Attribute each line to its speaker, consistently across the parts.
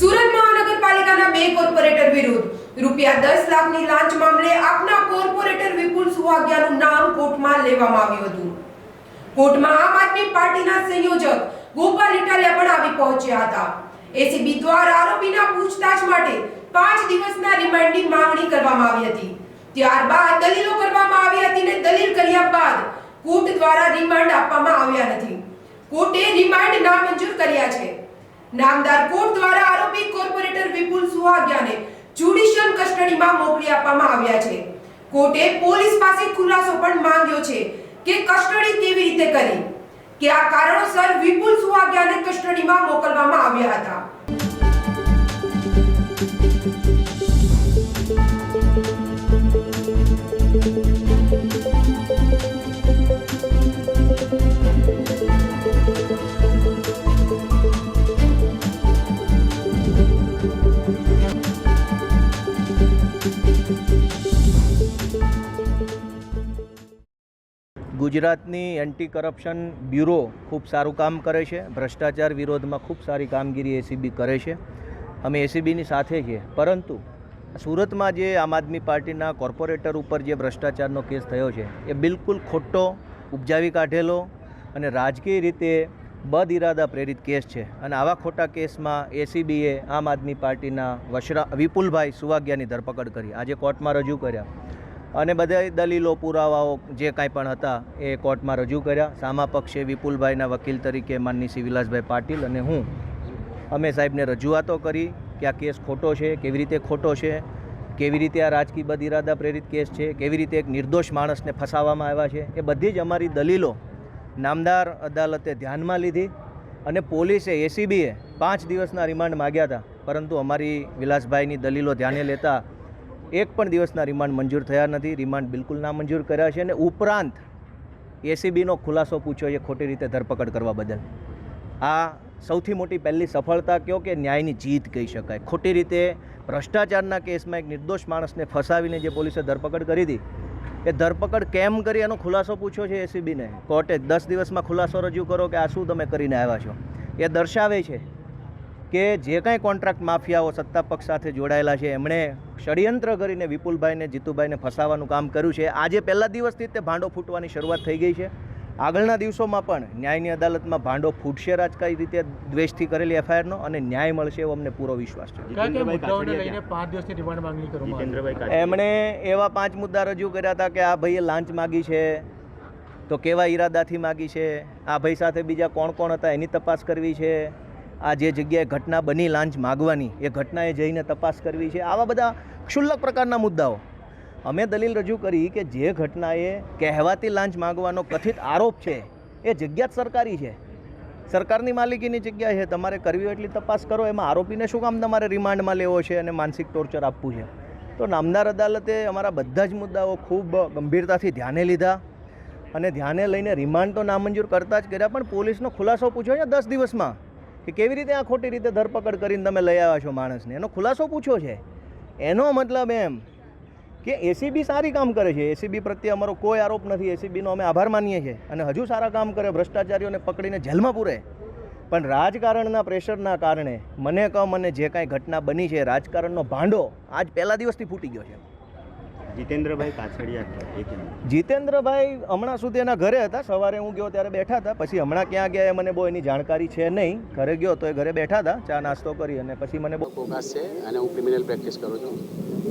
Speaker 1: સુરત મહાનગરપાલિકાના બે કોર્પોરેટર વિરુદ્ધ. રૂપિયા દસ લાખની લાંચ મામલે આપના કોર્પોરેટર વિપુલ સુવાગ્યાનું નામ કોર્ટમાં લેવામાં આવ્યું હતું. કોર્ટમાં આમ આદમી પાર્ટીના સંયોજક ગોપાલ ઇટાલિયા પણ આવી પહોંચ્યા હતા. એસીબી દ્વારા આરોપીના પૂછતાછ માટે પાંચ દિવસના રિમાન્ડની માંગણી કરવામાં આવી હતી. ત્યારબાદ દલીલો કરવામાં આવી હતી ને દલીલ કર્યા બાદ કોર્ટ દ્વારા રિમાન્ડ આપવામાં આવ્યા નથી. કોર્ટે રિમાન્ડ નામંજૂર કર્યા છે. નામદાર કોર્ટ દ્વારા આરોપી કોર્પોરેટર વિપુલ સુહાગિયાને જ્યુડિશિયલ કસ્ટડીમાં મોકલી આપવામાં આવ્યા છે. કોર્ટે પોલીસ પાસે ખુલાસો પણ માંગ્યો છે કે કસ્ટડી કેવી રીતે કરી? કે આ કારણોસર વિપુલ સુહાગિયાને કસ્ટડીમાં મોકલવામાં આવ્યા હતા.
Speaker 2: ગુજરાતની એન્ટી કરપ્શન બ્યુરો ખૂબ સારું કામ કરે છે. ભ્રષ્ટાચાર વિરોધમાં ખૂબ સારી કામગીરી એસીબી કરે છે. અમે એસીબીની સાથે છીએ. પરંતુ સુરતમાં જે આમ આદમી પાર્ટીના કોર્પોરેટર ઉપર જે ભ્રષ્ટાચારનો કેસ થયો છે, એ બિલકુલ ખોટો ઉપજાવી કાઢેલો અને રાજકીય રીતે બદઇરાદા પ્રેરિત કેસ છે. અને આવા ખોટા કેસમાં એસીબીએ આમ આદમી પાર્ટીના વશરા વિપુલભાઈ સુવાગ્યાની ધરપકડ કરી. આજે કોર્ટમાં રજૂ કર્યા. અને બધા દલીલો, પુરાવાઓ જે કાંઈ પણ હતા એ કોર્ટમાં રજૂ કર્યા. સામા પક્ષે વિપુલભાઈના વકીલ તરીકે માનની શ્રી વિલાસભાઈ પાટીલ અને હું અમે સાહેબને રજૂઆતો કરી કે આ કેસ ખોટો છે, કેવી રીતે ખોટો છે, કેવી રીતે આ રાજકીય ઇરાદા પ્રેરિત કેસ છે, કેવી રીતે એક નિર્દોષ માણસને ફસાવવામાં આવ્યા છે, એ બધી જ અમારી દલીલો નામદાર અદાલતે ધ્યાનમાં લીધી અને પોલીસે, એસીબીએ પાંચ દિવસના રિમાન્ડ માગ્યા હતા. પરંતુ અમારી વિલાસભાઈની દલીલો ધ્યાને લેતા એક પણ દિવસના રિમાન્ડ મંજૂર થયા નથી. રિમાન્ડ બિલકુલ ના મંજૂર કર્યા છે અને ઉપરાંત એસીબીનો ખુલાસો પૂછ્યો એ ખોટી રીતે ધરપકડ કરવા બદલ. આ સૌથી મોટી પહેલી સફળતા કહો કે ન્યાયની જીત કહી શકાય. ખોટી રીતે ભ્રષ્ટાચારના કેસમાં એક નિર્દોષ માણસને ફસાવીને જે પોલીસે ધરપકડ કરી હતી, એ ધરપકડ કેમ કરી એનો ખુલાસો પૂછ્યો છે એસીબીને. કોર્ટે દસ દિવસમાં ખુલાસો રજૂ કરો કે આ શું તમે કરીને આવ્યા છો. એ દર્શાવે છે કે જે કાંઈ કોન્ટ્રાક્ટ માફિયાઓ સત્તા પક્ષ સાથે જોડાયેલા છે એમણે ષડયંત્ર કરીને વિપુલભાઈને જીતુભાઈને ફસાવાનું કામ કર્યું છે. આજે પહેલા દિવસથી જ તે ભાંડો ફૂટવાની શરૂઆત થઈ ગઈ છે. આગળના દિવસોમાં પણ ન્યાયની અદાલતમાં ભાંડો ફૂટશે રાજકારી રીતે દ્વેષથી કરેલી એફઆઈઆરનો અને ન્યાય મળશે એવો અમને પૂરો વિશ્વાસ છે. એમણે એવા પાંચ મુદ્દા રજૂ કર્યા હતા કે આ ભાઈએ લાંચ માગી છે તો કેવા ઈરાદાથી માગી છે આ ભાઈ સાથે બીજા કોણ કોણ હતા એની તપાસ કરવી છે આ જે જગ્યાએ ઘટના બની, લાંચ માગવાની, એ ઘટનાએ જઈને તપાસ કરવી છે. આવા બધા ક્ષુલ્લક પ્રકારના મુદ્દાઓ. અમે દલીલ રજૂ કરી કે જે ઘટનાએ કહેવાતી લાંચ માગવાનો કથિત આરોપ છે, એ જગ્યા જ સરકારી છે. સરકારની માલિકીની જગ્યા છે. તમારે કરવી હોય એટલી તપાસ કરો. એમાં આરોપીને શું કામ તમારે રિમાન્ડમાં લેવો છે અને માનસિક ટોર્ચર આપવું છે? તો નામદાર અદાલતે અમારા બધા જ મુદ્દાઓ ખૂબ ગંભીરતાથી ધ્યાને લીધા અને ધ્યાને લઈને રિમાન્ડ તો નામંજૂર કરતા જ કર્યા, પણ પોલીસનો ખુલાસો પૂછ્યો છે દસ દિવસમાં. કે કેવી રીતે આ ખોટી રીતે ધરપકડ કરીને તમે લઈ આવ્યા છો માણસને? એનો ખુલાસો પૂછ્યો છે. એનો મતલબ એમ કે એસીબી સારી કામ કરે છે. એસીબી પ્રત્યે અમારો કોઈ આરોપ નથી. એસીબીનો અમે આભાર માનીએ છીએ અને હજુ સારા કામ કરે, ભ્રષ્ટાચારીઓને પકડીને જેલમાં પૂરે. પણ રાજકારણના પ્રેશરના કારણે મને કહો, મને જે કાંઈ ઘટના બની છે, રાજકારણનો ભાંડો આજ પહેલા દિવસથી ફૂટી ગયો છે.
Speaker 3: જીતેન્દ્રભાઈ કાછડિયા
Speaker 2: જીતેન્દ્રભાઈ હમણાં સુધી એના ઘરે હતા. સવારે હું ગયો ત્યારે બેઠા હતા. પછી હમણાં ક્યાં ગયા એ મને બહુ એની જાણકારી છે નહીં. ઘરે ગયો તો એ ઘરે બેઠા હતા. ચા નાસ્તો કરી અને પછી મને બહુ
Speaker 4: ફોકસ છે અને હું ક્રિમિનલ પ્રેક્ટિસ કરું છું.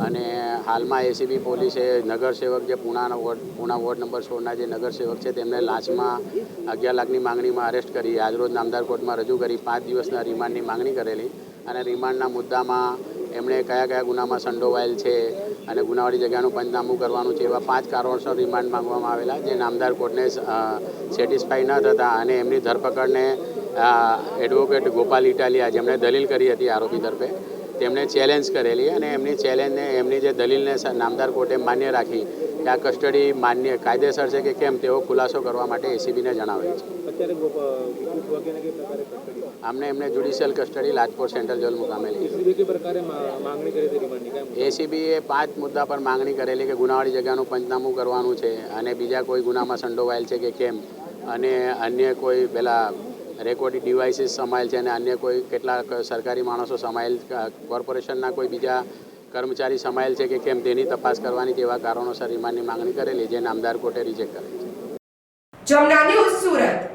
Speaker 4: અને હાલમાં એસીબી પોલીસે નગરસેવક જે પૂણાના વોર્ડ પૂણા વોર્ડ નંબર સોળના જે નગરસેવક છે તેમને લાંચમાં અગિયાર લાખની માંગણીમાં અરેસ્ટ કરી આજરોજ નામદાર કોર્ટમાં રજૂ કરી પાંચ દિવસના રિમાન્ડની માંગણી કરેલી. અને રિમાન્ડના મુદ્દામાં એમણે કયા કયા ગુનામાં સંડોવાયેલ છે અને ગુનાવાળી જગ્યાનું પંચનામું કરવાનું છે એવા પાંચ કારણોસર રિમાન્ડ માંગવામાં આવેલા જે નામદાર કોર્ટને સેટિસ્ફાઈ ન થતા અને એમની ધરપકડને એડવોકેટ ગોપાલ ઇટાલિયા જેમણે દલીલ કરી હતી આરોપી તરફે તેમણે ચેલેન્જ કરેલી અને એમની ચેલેન્જને એમની જે દલીલને નામદાર કોર્ટે માન્ય રાખી કે આ કસ્ટડી માન્ય કાયદેસર છે કે કેમ તેવો ખુલાસો કરવા માટે એસીબીને જણાવેલ છે. આમને એમને judicial custody Lajpore central jail મુકામે એસીબીએ પાંચ મુદ્દા પર માંગણી કરેલી કે ગુનાવાળી જગ્યાનું પંચનામું કરવાનું છે અને બીજા કોઈ ગુનામાં સંડોવાયેલ છે કે કેમ અને અન્ય કોઈ પેલા રેકોર્ડિંગ ડિવાઇસીસ સમાયેલ છે અને અન્ય કોઈ કેટલાક સરકારી માણસો સમાયેલ કોર્પોરેશનના કોઈ બીજા કર્મચારી સમાયેલ છે કે કેમ તેની તપાસ કરવાની જેવા કારણોસર રિમાન્ડની માંગણી કરેલી, જે નામદાર કોર્ટે રિજેક્ટ કરેલી છે.
Speaker 1: જમના ન્યૂઝ સુરત.